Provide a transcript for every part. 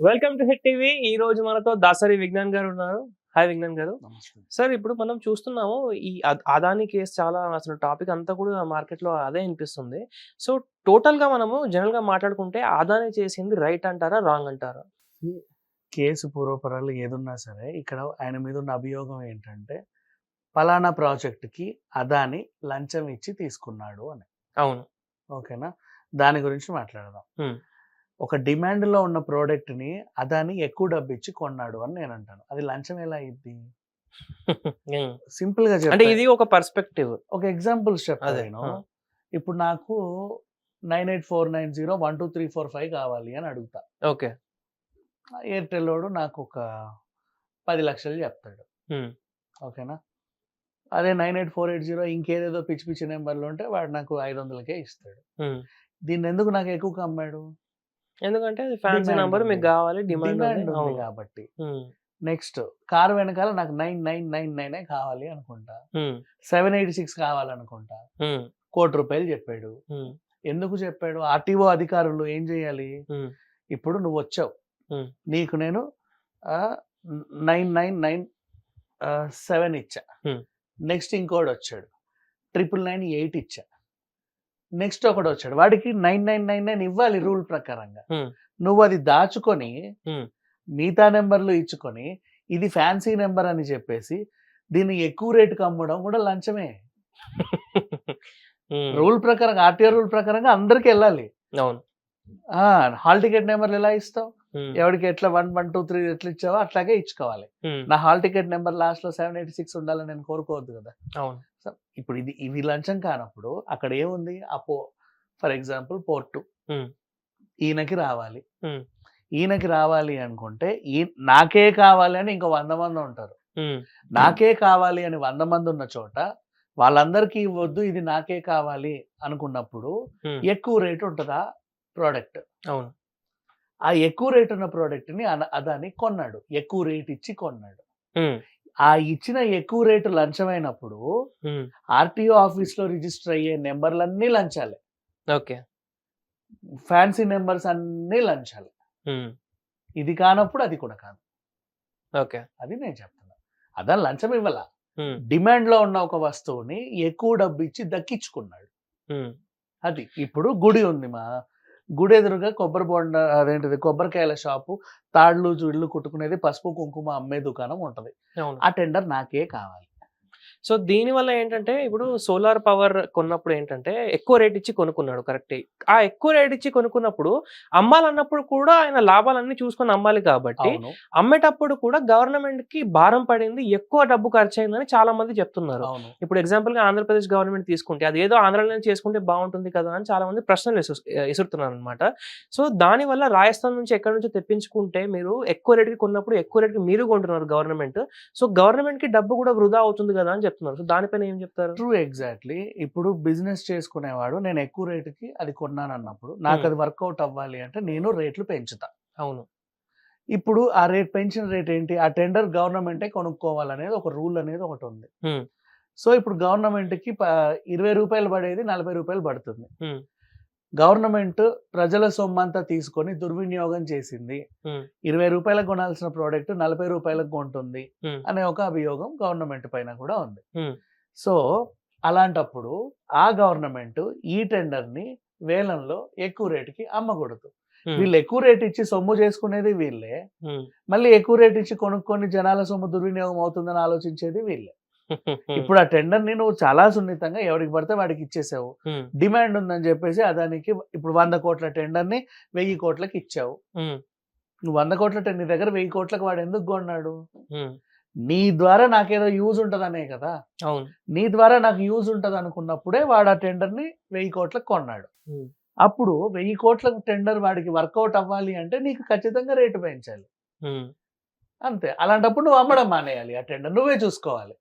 Welcome to hit TV. ఈ రోజు మనతో దాసరి విజ్ఞాన్ గారు ఉన్నారు. హాయ్ విజ్ఞాన్ గారు. సార్ ఇప్పుడు మనం చూస్తున్నాము ఈ అద్- అదాని కేసు చాలా అసలు టాపిక్ అంతా కూడా మార్కెట్లో అదే అనిపిస్తుంది సో టోటల్గా మనము జనరల్గా మాట్లాడుకుంటే అదాని చేసింది రైట్ అంటారా రాంగ్ అంటారా? కేసు పూర్వపరాలు ఏదున్నా సరే ఇక్కడ ఆయన మీద ఉన్న అభియోగం ఏంటంటే పలానా ప్రాజెక్టుకి అదాని లంచం ఇచ్చి తీసుకున్నాడు అని. అవును. ఓకేనా? దాని గురించి మాట్లాడదాం. ఒక డిమాండ్లో ఉన్న ప్రోడక్ట్ని అదాని ఎక్కువ డబ్బు ఇచ్చి కొన్నాడు అని నేను అంటాను. అది లంచం ఎలా అయింది. సింపుల్గా అంటే ఇది ఒక పర్స్పెక్టివ్. ఒక ఎగ్జాంపుల్స్ చెప్తాను నేను. ఇప్పుడు నాకు nine eight four nine zero one two three four five కావాలి అని అడుగుతా. ఓకే. ఎయిర్టెల్ వాడు నాకు ఒక పది లక్షలు చెప్తాడు. ఓకేనా? అదే nine eight four eight zero ఇంకేదేదో పిచ్చి పిచ్చి నెంబర్లు ఉంటే వాడు నాకు ఐదు వందలకే ఇస్తాడు. దీన్ని ఎందుకు నాకు ఎక్కువ అమ్మాడు ఎందుకంటే ఫ్యాన్సీ నంబర్ మీకు. కావాలి డిమాండ్ ఉంది. కాబట్టి. నెక్స్ట్ కార్ వెనకాల నాకు నైన్ నైన్ నైన్ నైన్ కావాలి అనుకుంటా. సెవెన్ ఎయిటీ సిక్స్ కావాలనుకుంటా. కోటి రూపాయలు చెప్పాడు. ఎందుకు చెప్పాడు? ఆర్టీఓ అధికారులు ఏం చేయాలి? ఇప్పుడు నువ్వు వచ్చావు. నీకు నేను నైన్ నైన్ నైన్ సెవెన్ ఇచ్చా. నెక్స్ట్ ఇంకోటి వచ్చాడు. ట్రిపుల్ నైన్ ఎయిట్ ఇచ్చా. నెక్స్ట్ ఒకడు వచ్చాడు. వాడికి నైన్ నైన్ నైన్ నైన్ ఇవ్వాలి రూల్ ప్రకారంగా. నువ్వు అది దాచుకొని. మిగతా నెంబర్లు ఇచ్చుకొని ఇది ఫ్యాన్సీ నెంబర్ అని చెప్పేసి దీన్ని ఎక్కువ రేటుకి అమ్మడం కూడా లంచమే. రూల్ ప్రకారం ఆర్టీఆర్ రూల్ ప్రకారంగా అందరికి వెళ్ళాలి. అవును. హాల్ టికెట్ నెంబర్లు ఎలా ఇస్తావు. ఎవరికి ఎట్లా వన్ వన్ టూ త్రీ ఎట్లా ఇచ్చావో అట్లాగే ఇచ్చుకోవాలి. నా హాల్ టికెట్ నెంబర్ లాస్ట్లో సెవెన్ ఎయిటీ సిక్స్ ఉండాలని నేను కోరుకోవద్దు కదా. అవును. ఇప్పుడు ఇది ఇవి లంచం కానప్పుడు అక్కడ ఏముంది ఆ పో ఫర్ ఎగ్జాంపుల్ పోర్టు. ఈయనకి రావాలి. ఈయనకి రావాలి అనుకుంటే ఈ నాకే కావాలి అని ఇంకో వంద మంది ఉంటారు. నాకే కావాలి అని వంద మంది ఉన్న చోట వాళ్ళందరికీ ఇవ్వద్దు ఇది నాకే కావాలి అనుకున్నప్పుడు. ఎక్కువ రేట్ ఉంటుందా ప్రోడక్ట్ అవును ఆ ఎక్కువ రేట్ ఉన్న ప్రోడక్ట్ని అదాని కొన్నాడు ఎక్కువ రేట్ ఇచ్చి కొన్నాడు. ఆ ఇచ్చిన ఎక్కువ రేటు లంచమైనప్పుడు ఉమ్. ఆర్టీఓ ఆఫీస్లో రిజిస్టర్ అయ్యే నెంబర్లన్నీ లంచాలే. ఓకే. ఫ్యాన్సీ నెంబర్స్ అన్నీ లంచాలి. ఇది కానప్పుడు అది కూడా కాదు. ఓకే. అది నేను చెప్తున్నా. అదని లంచం ఇవ్వాల. డిమాండ్లో ఉన్న ఒక వస్తువుని ఎక్కువ డబ్బు ఇచ్చి దక్కించుకున్నాడు. అది ఇప్పుడు గుడి ఉంది మా గుడి ఎదురుగా కొబ్బరి బొండ అదేంటిది కొబ్బరికాయల షాపు తాళ్ళు ఇళ్ళు కుట్టుకునేది పసుపు కుంకుమ అమ్మే దుకాణం ఉంటది. ఆ టెండర్ నాకే కావాలి. సో దీని వల్ల ఏంటంటే ఇప్పుడు సోలార్ పవర్ కొన్నప్పుడు ఏంటంటే ఎక్కువ రేట్ ఇచ్చి కొనుక్కున్నాడు కరెక్ట్. ఆ ఎక్కువ రేట్ ఇచ్చి కొనుక్కున్నప్పుడు అమ్మాలన్నప్పుడు కూడా ఆయన లాభాలన్నీ చూసుకొని అమ్మాలి కాబట్టి అమ్మేటప్పుడు కూడా గవర్నమెంట్కి భారం పడింది ఎక్కువ డబ్బు ఖర్చు అయిందని చాలా మంది చెప్తున్నారు ఇప్పుడు ఎగ్జాంపుల్గా ఆంధ్రప్రదేశ్ గవర్నమెంట్ తీసుకుంటే అది ఏదో ఆంధ్రలో చేసుకుంటే బాగుంటుంది కదా అని చాలా మంది ప్రశ్నలు విసురుతున్నారు అనమాట సో దాని వల్ల రాజస్థాన్ నుంచి ఎక్కడి నుంచో తెప్పించుకుంటే మీరు ఎక్కువ రేటుకి కొన్నప్పుడు ఎక్కువ రేటుకి మీరు కొంటున్నారు గవర్నమెంట్. సో గవర్నమెంట్కి డబ్బు కూడా వృధా అవుతుంది కదా అని చెప్తున్నారు. సో దానిపైన ఏం చెప్తారు? True exactly. ఇప్పుడు బిజినెస్ చేసుకునేవాడు నేను ఎక్కువ రేటుకి అది కొన్నాను అన్నప్పుడు నాకు. అది వర్కౌట్ అవ్వాలి అంటే నేను రేట్లు పెంచుతా. అవును. ఇప్పుడు ఆ రేట్ పెంచిన రేట్ ఏంటి? ఆ టెండర్ గవర్నమెంటే కొనుక్కోవాలనేది ఒక రూల్ అనేది ఒకటి ఉంది. సో ఇప్పుడు గవర్నమెంట్కి ఇరవై రూపాయలు పడేది నలభై రూపాయలు పడుతుంది. గవర్నమెంట్ ప్రజల సొమ్మంతా తీసుకొని దుర్వినియోగం చేసింది. ఇరవై రూపాయలకు కొనాల్సిన ప్రోడక్ట్ నలభై రూపాయలకు కొంటుంది. అనే ఒక అభియోగం గవర్నమెంట్ పైన కూడా ఉంది. సో అలాంటప్పుడు ఆ గవర్నమెంట్ ఈ టెండర్ని వేలంలో ఎక్కువ రేటుకి అమ్మకూడదు. వీళ్ళు ఎక్కువ రేట్ ఇచ్చి సొమ్ము చేసుకునేది వీళ్ళే. మళ్ళీ ఎక్కువ రేట్ ఇచ్చి కొనుక్కొని జనాల సొమ్ము దుర్వినియోగం అవుతుందని ఆలోచించేది వీళ్ళే ఇప్పుడు ఆ టెండర్ని నువ్వు చాలా సున్నితంగా ఎవరికి పడితే వాడికి ఇచ్చేసావు. డిమాండ్ ఉందని చెప్పేసి అదానికి ఇప్పుడు వంద కోట్ల టెండర్ని వెయ్యి కోట్లకి ఇచ్చావు. నువ్వు వంద కోట్ల నీ దగ్గర వెయ్యి కోట్లకు వాడు ఎందుకు కొన్నాడు. నీ ద్వారా నాకేదో యూజ్ ఉంటదనే కదా నీ ద్వారా నాకు యూజ్ ఉంటది అనుకున్నప్పుడే వాడు ఆ టెండర్ని వెయ్యి కోట్లకు కొన్నాడు. అప్పుడు వెయ్యి కోట్లకు టెండర్ వాడికి వర్కౌట్ అవ్వాలి అంటే నీకు ఖచ్చితంగా రేటు పెంచాలి. అంతే అలాంటప్పుడు నువ్వు అమ్మడం మానేయాలి ఆ టెండర్ నువ్వే చూసుకోవాలి.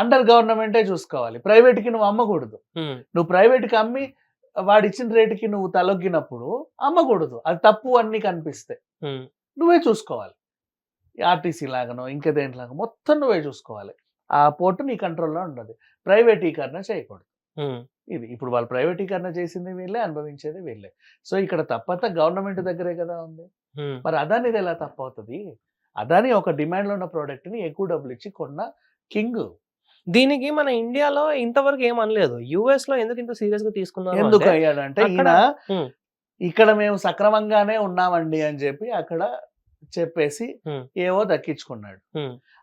అండర్ గవర్నమెంటే చూసుకోవాలి. ప్రైవేట్కి నువ్వు అమ్మకూడదు. నువ్వు ప్రైవేట్కి అమ్మి వాడు ఇచ్చిన రేటుకి నువ్వు తలొగ్గినప్పుడు అమ్మకూడదు. అది తప్పు అన్ని కనిపిస్తే. నువ్వే చూసుకోవాలి. ఆర్టీసీ లాగానో ఇంకా దేంట్లాగా మొత్తం నువ్వే చూసుకోవాలి. ఆ పోర్టు నీ కంట్రోల్లో ఉండదు. ప్రైవేటీకరణ చేయకూడదు. ఇది ఇప్పుడు వాళ్ళు ప్రైవేటీకరణ చేసింది వీళ్ళే అనుభవించేది వీళ్ళే. సో ఇక్కడ తప్పంతా గవర్నమెంట్ దగ్గరే కదా ఉంది. మరి అదానిది ఎలా తప్పు అవుతుంది అదాని ఒక డిమాండ్లో ఉన్న ప్రోడక్ట్ని ఎక్కువ డబ్బులు ఇచ్చి కొన్న కింగ్ దీనికి మన ఇండియాలో ఇంతవరకు ఏం అనలేదు యుఎస్లో ఎందుకు ఇంత సీరియస్గా తీసుకున్నారు ఎందుకు అంటే, అయ్యాడంటే అక్కడ- ఈయన. ఇక్కడ మేము సక్రమంగానే ఉన్నామండి అని చెప్పి అక్కడ చెప్పేసి. ఏవో దక్కించుకున్నాడు.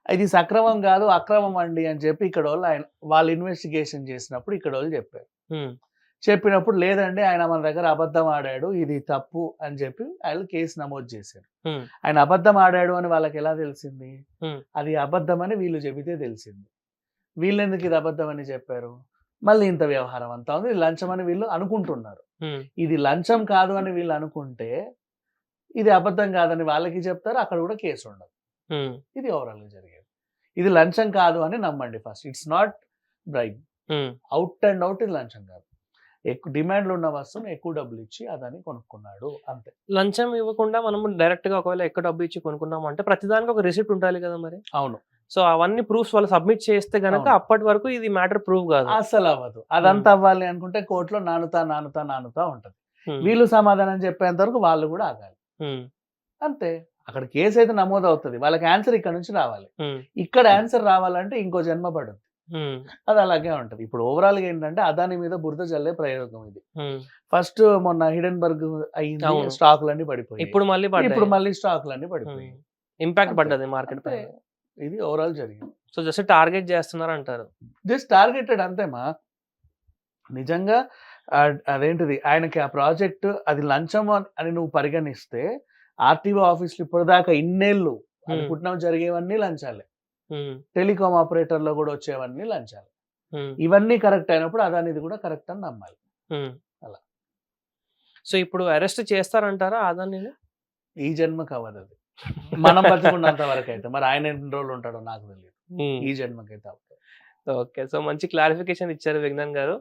ఇది సక్రమం కాదు అక్రమం అండి అని చెప్పి ఇక్కడ వాళ్ళు ఆయన వాళ్ళు ఇన్వెస్టిగేషన్ చేసినప్పుడు ఇక్కడ వాళ్ళు చెప్పారు చెప్పినప్పుడు లేదండి ఆయన మన దగ్గర అబద్ధం ఆడాడు ఇది తప్పు అని చెప్పి వాళ్ళు కేసు నమోదు చేశారు. ఆయన అబద్ధం ఆడాడు అని వాళ్ళకి ఎలా తెలిసింది. అది అబద్ధం అని వీళ్ళు చెబితే తెలిసింది. వీళ్ళు ఎందుకు ఇది అబద్ధం అని చెప్పారు? మళ్ళీ ఇంత వ్యవహారం అంతా ఉంది లంచం అని వీళ్ళు అనుకుంటున్నారు. ఇది లంచం కాదు అని వీళ్ళు అనుకుంటే ఇది అబద్ధం కాదని వాళ్ళకి చెప్తారు అక్కడ కూడా కేసు ఉండదు. ఇది ఓవరాల్గా జరిగేది. ఇది లంచం కాదు అని నమ్మండి first. It's not bribe. Out and out ఇది లంచం కాదు. ఎక్కువ డిమాండ్లు ఉన్న వస్తువుని ఎక్కువ డబ్బులు ఇచ్చి అదని కొనుక్కున్నాడు. అంతే. లంచం ఇవ్వకుండా మనం డైరెక్ట్గా ఒకవేళ ఎక్కువ డబ్బు ఇచ్చి కొనుక్కున్నాం అంటే ప్రతిదానికి ఒక రిసిప్ట్ ఉండాలి కదా మరి? అవును. సో అవన్నీ ప్రూఫ్స్ వాళ్ళు సబ్మిట్ చేస్తే గనక. అప్పటి వరకు ఇది మ్యాటర్ ప్రూఫ్ కాదు. అసలు అవ్వదు. అదంతా అవ్వాలి అనుకుంటే కోర్టులో నానుతా నానుతా నానుతా ఉంటది. వీళ్ళు సమాధానం చెప్పేంత వరకు వాళ్ళు కూడా ఆగాలి. అంతే. అక్కడ కేసు అయితే నమోదు అవుతుంది వాళ్ళకి ఆన్సర్ ఇక్కడ నుంచి రావాలి. ఇక్కడ ఆన్సర్ రావాలంటే ఇంకో జన్మ పడుతుంది ఉమ్, అది అలాగే ఉంటది. ఇప్పుడు ఓవరాల్గా ఏంటంటే అదాని మీద బురద జల్లే ప్రయోగం ఇది. ఫస్ట్ మొన్న హిడెన్బర్గ్ అయింది అవును. స్టాకులన్నీ పడిపోయి ఇప్పుడు మళ్ళీ ఇప్పుడు మళ్ళీ స్టాకులన్నీ పడిపోయి ఇంపాక్ట్. పడ్డది మార్కెట్ అంతే. ఇది ఓవరాల్ జరిగింది. సో జస్ట్ టార్గెట్ చేస్తున్నారు అంటారు జస్ట్ టార్గెటెడ్ అంతేమా? నిజంగా అదేంటిది? ఆయనకి ఆ ప్రాజెక్ట్ అది లంచం అని- నువ్వు పరిగణిస్తే ఆర్టీఓ ఆఫీసులు ఇప్పటిదాకా ఇన్నేళ్ళు. పుట్టినవి జరిగేవన్నీ లంచాలే. టెలికాం ఆపరేటర్లో కూడా వచ్చేవన్నీ లంచాలే. ఇవన్నీ కరెక్ట్ అయినప్పుడు అదానిది కూడా కరెక్ట్ అని నమ్మాలి. అలా. సో ఇప్పుడు అరెస్ట్ చేస్తారంటారా అదాన్ని? ఈ జన్మకి అవ్వదు అది. మనం బతికున్నంత వరకు అయితే మరి ఆయన ఎన్ని రోజులు ఉంటాడో నాకు తెలియదు ఈ జన్మకైతే అవ్వదు. ఓకే. సో మంచి క్లారిఫికేషన్ ఇచ్చారు విజ్ఞాన్ గారు.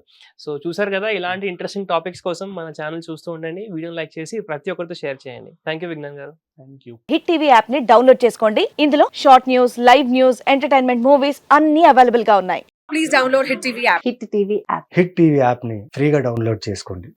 సో చూసారు కదా ఇలాంటి ఇంట్రెస్టింగ్ టాపిక్స్ కోసం మన ఛానల్ చూస్తూ ఉండండి. వీడియోని లైక్ చేసి ప్రతి ఒక్కరితో షేర్ చేయండి. Thank you Vignan garu. Thank you. Hit TV యాప్ని డౌన్లోడ్ చేసుకోండి. ఇందులో short news live news entertainment movies అన్ని అవైలబుల్గా ఉన్నాయి. Please download Hit TV app. Hit TV app hit TV యాప్ని ఫ్రీగా డౌన్లోడ్ చేసుకోండి.